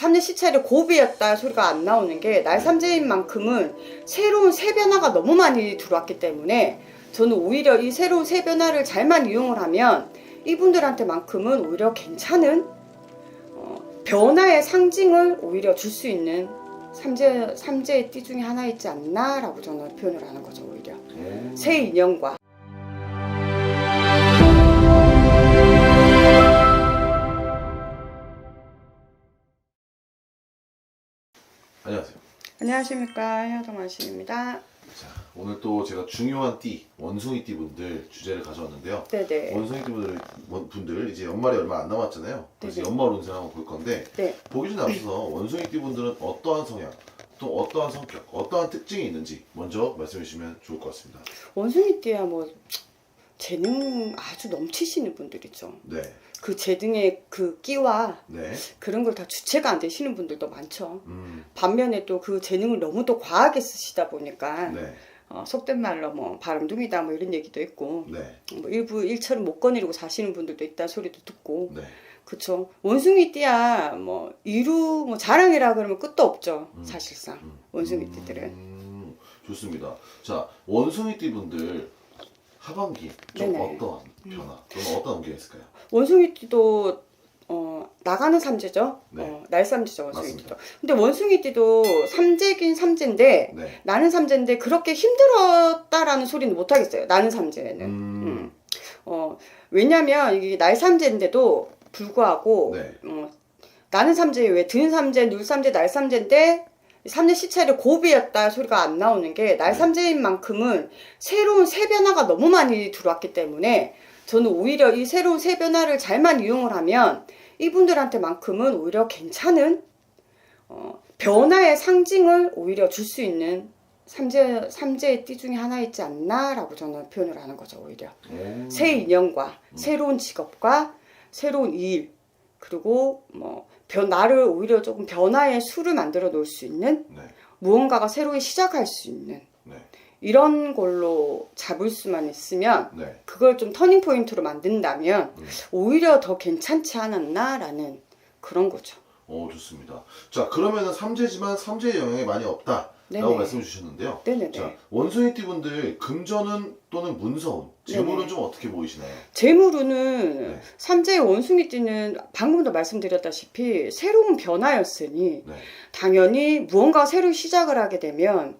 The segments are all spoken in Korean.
삼재 시찰의 고비였다 소리가 안 나오는 게 날 삼재인 만큼은 새로운 새 변화가 너무 많이 들어왔기 때문에 저는 오히려 이 새로운 새 변화를 잘만 이용을 하면 이분들한테만큼은 오히려 괜찮은 어, 변화의 상징을 오히려 줄 수 있는 삼재 삼재의 띠 중에 하나 있지 않나라고 저는 표현을 하는 거죠 오히려 오. 새 인연과 안녕하세요. 안녕하십니까 헤어동 아씨입니다. 자, 오늘 또 제가 중요한 띠, 원숭이 띠 분들 주제를 가져왔는데요. 네네 원숭이 띠 분들, 원- 분들 이제 연말이 얼마 안 남았잖아요. 그래서 네네. 연말 운세 한번 볼 건데 네. 보기 전에 앞서서 원숭이 띠 분들은 어떠한 성향, 또 어떠한 성격, 어떠한 특징이 있는지 먼저 말씀해 주시면 좋을 것 같습니다. 원숭이 띠야 뭐 재능 아주 넘치시는 분들이죠. 네, 그 재능의 그 끼와 네, 그런 걸 다 주체가 안 되시는 분들도 많죠. 음, 반면에 또 그 재능을 너무 또 과하게 쓰시다 보니까 네, 어, 속된 말로 뭐 바람둥이다 뭐 이런 얘기도 있고 네, 뭐 일부 일처럼 못 거느리고 사시는 분들도 있다 소리도 듣고 네. 그쵸 원숭이 띠야 뭐 이루 뭐 자랑이라 그러면 끝도 없죠 음. 사실상 음. 원숭이 띠들은 음, 좋습니다. 자, 원숭이 띠 분들 하반기 좀 네네. 어떠한 변화, 또는 어떤 운기가 있을까요? 원숭이 띠도 어, 나가는 삼재죠 네. 어, 날삼재죠 원숭이 맞습니다. 띠도 근데 원숭이 띠도 삼재긴 삼재인데 네. 나는 삼재인데 그렇게 힘들었다라는 소리는 못 하겠어요 나는 삼재는 음, 음. 어, 왜냐면 이게 날 삼재인데도 불구하고 네. 어, 나는 삼재 왜 든 삼재, 눌 삼재, 날 삼재인데 삼재 시찰의 고비였다 소리가 안 나오는 게날 네. 삼재인 만큼은 새로운 새 변화가 너무 많이 들어왔기 때문에 저는 오히려 이 새로운 새 변화를 잘만 이용을 하면 이분들한테만큼은 오히려 괜찮은 어, 변화의 상징을 오히려 줄 수 있는 삼재 삼재의 띠 중에 하나 있지 않나라고 저는 표현을 하는 거죠 오히려. 오. 새 인연과 음. 새로운 직업과 새로운 일 그리고 뭐 변, 나를 오히려 조금 변화의 수를 만들어 놓을 수 있는 네, 무언가가 새로이 시작할 수 있는 네, 이런 걸로 잡을 수만 있으면 네. 그걸 좀 터닝 포인트로 만든다면 음. 오히려 더 괜찮지 않았나라는 그런 거죠. 오, 좋습니다. 자, 그러면은 삼재지만 삼재의 영향이 많이 없다 라고 네네. 말씀해 주셨는데요. 네네네. 자, 원숭이 띠 분들 금전은 또는 문서운, 재물은 네네. 좀 어떻게 보이시나요? 재물은 네. 삼재의 원숭이 띠는 방금도 말씀드렸다시피 새로운 변화였으니 네, 당연히 무언가 새로 시작을 하게 되면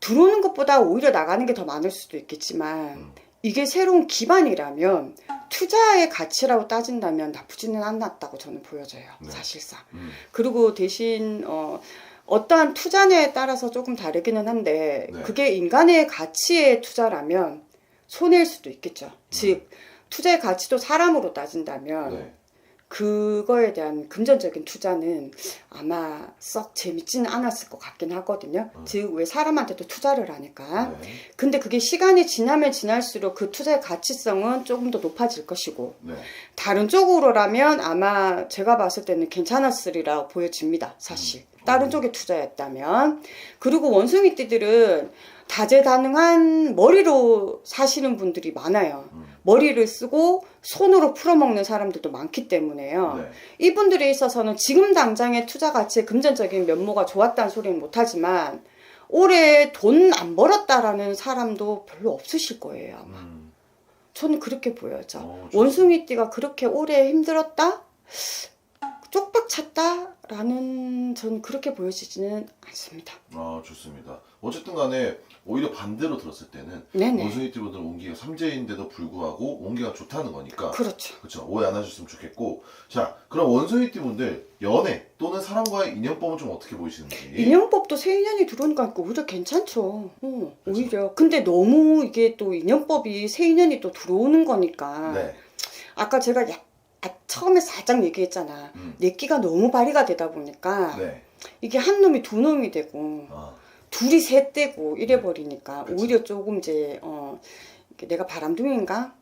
들어오는 것보다 오히려 나가는 게 더 많을 수도 있겠지만 음. 이게 새로운 기반이라면 투자의 가치라고 따진다면 나쁘지는 않았다고 저는 보여져요 네. 사실상. 음, 그리고 대신 어, 어떠한 투자냐에 따라서 조금 다르기는 한데 네. 그게 인간의 가치의 투자라면 손해일 수도 있겠죠. 즉 투자의 가치도 사람으로 따진다면 네, 그거에 대한 금전적인 투자는 아마 썩 재밌지는 않았을 것 같긴 하거든요. 음. 즉, 왜 사람한테도 투자를 하니까. 네, 근데 그게 시간이 지나면 지날수록 그 투자의 가치성은 조금 더 높아질 것이고, 네, 다른 쪽으로라면 아마 제가 봤을 때는 괜찮았으리라고 보여집니다, 사실. 음. 다른 쪽에 투자였다면. 그리고 원숭이 띠들은 다재다능한 머리로 사시는 분들이 많아요. 음, 머리를 쓰고 손으로 풀어먹는 사람들도 많기 때문에요. 네, 이분들에 있어서는 지금 당장의 투자 가치의 금전적인 면모가 좋았다는 소리는 못하지만 올해 돈 안 벌었다라는 사람도 별로 없으실 거예요. 아마. 음, 저는 그렇게 보여요. 어. 원숭이띠가 그렇게 올해 힘들었다? 쪽박 찼다 라는 저는 그렇게 보여지지는 않습니다. 아, 좋습니다. 어쨌든 간에 오히려 반대로 들었을 때는 네네. 원숭이 띠분들 온기가 삼재인데도 불구하고 온기가 좋다는 거니까 그렇죠. 그렇죠. 오해 안 하셨으면 좋겠고 자, 그럼 원숭이 띠분들 연애 또는 사람과의 인연법은 좀 어떻게 보이시는지 인연법도 새 인연이 들어오니까 오히려 괜찮죠. 어, 그렇죠. 오히려. 근데 너무 이게 또 인연법이 새 인연이 또 들어오는 거니까. 네, 아까 제가 야, 아, 처음에 살짝 얘기했잖아. 음, 내 끼가 너무 발휘가 되다 보니까 네, 이게 한 놈이 두 놈이 되고 아, 둘이 셋 되고 이래 버리니까 그치. 오히려 조금 이제 어 내가 바람둥이인가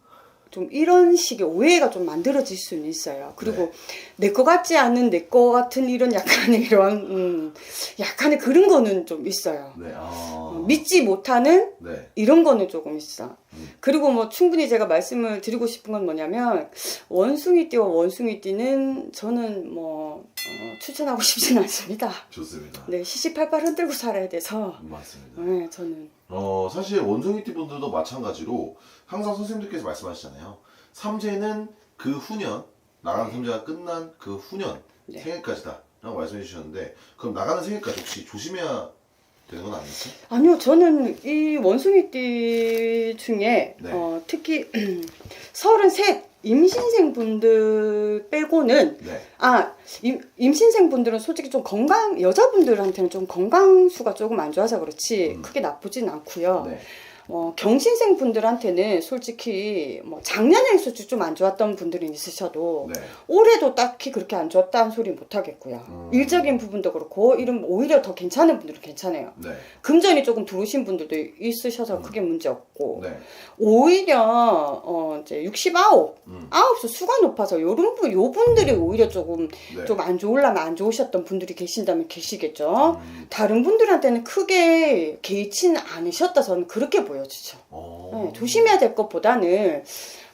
좀 이런 식의 오해가 좀 만들어질 수는 있어요. 그리고 내거 같지 않은 내거 같은 이런 약간의 이런 음, 약간의 그런 거는 좀 있어요. 네. 아. 어, 믿지 못하는 네. 이런 거는 조금 있어. 음. 그리고 뭐 충분히 제가 말씀을 드리고 싶은 건 뭐냐면 원숭이띠와 원숭이띠는 저는 뭐 어, 추천하고 싶지는 않습니다. 좋습니다. 네, 시시팔팔 흔들고 살아야 돼서 맞습니다. 네, 저는 어, 사실 원숭이띠 분들도 마찬가지로 항상 선생님들께서 말씀하시잖아요. 삼재는 그 후년, 나가는 삼재가 끝난 그 후년 네. 생일까지다. 라고 말씀해 주셨는데, 그럼 나가는 생일까지 혹시 조심해야 되는 건 아니겠죠? 아니요, 저는 이 원숭이띠 중에 네. 어, 특히 33 임신생 분들 빼고는 네. 아 임, 임신생 분들은 솔직히 좀 건강 여자분들한테는 좀 건강 수가 조금 안 좋아서 그렇지 음. 크게 나쁘진 않고요. 네. 어, 경신생 분들한테는 솔직히 뭐 작년에 솔직히 좀안 좋았던 분들은 있으셔도 네. 올해도 딱히 그렇게 안 좋았다는 소리 못 하겠고요. 음. 일적인 부분도 그렇고 이런 오히려 더 괜찮은 분들은 괜찮아요. 네. 금전이 조금 들어오신 분들도 있으셔서 음. 크게 문제 없고 네. 오히려 어 이제 69, 음. 아홉수 수가 높아서 요런 분 요분들이 오히려 조금 네. 좀안 좋을라면 안 좋으셨던 분들이 계신다면 계시겠죠. 음. 다른 분들한테는 크게 개의치는 않으셨다 저는 그렇게 보여 지죠. 어. 네, 조심해야 될 것보다는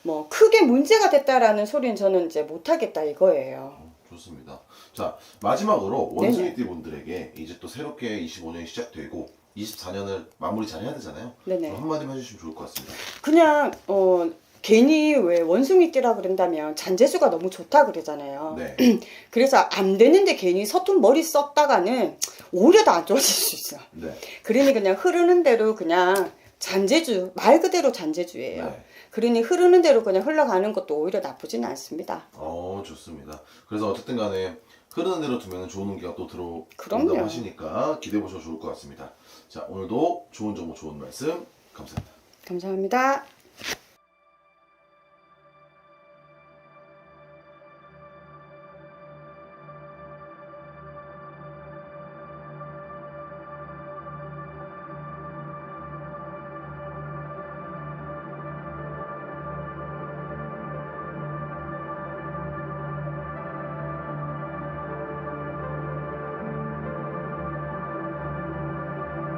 뭐 크게 문제가 됐다라는 소리는 저는 이제 못하겠다 이거예요. 어, 좋습니다. 자, 마지막으로. 원숭이띠 분들에게 이제 또 새롭게 25년이 시작되고 24년을 마무리 잘 해야 되잖아요. 네네. 그럼 한마디만 해주시면 좋을 것 같습니다. 그냥 어 괜히 왜 원숭이띠라 그런다면 잔재주가 너무 좋다 그러잖아요. 네. 그래서 안 되는데 괜히 서툰 머리 썼다가는 오히려 더 안 좋아질 수 있어. 네. 그러니 그냥 흐르는 대로 그냥 잔재주 말 그대로 잔재주예요. 네. 그러니 흐르는 대로 그냥 흘러가는 것도 오히려 나쁘지는 않습니다. 어, 좋습니다. 그래서 어쨌든 간에 흐르는 대로 두면 좋은 운기가 또 들어온다고. 하시니까 기대해 보셔도 좋을 것 같습니다. 자, 오늘도 좋은 정보, 좋은 말씀 감사합니다. 감사합니다.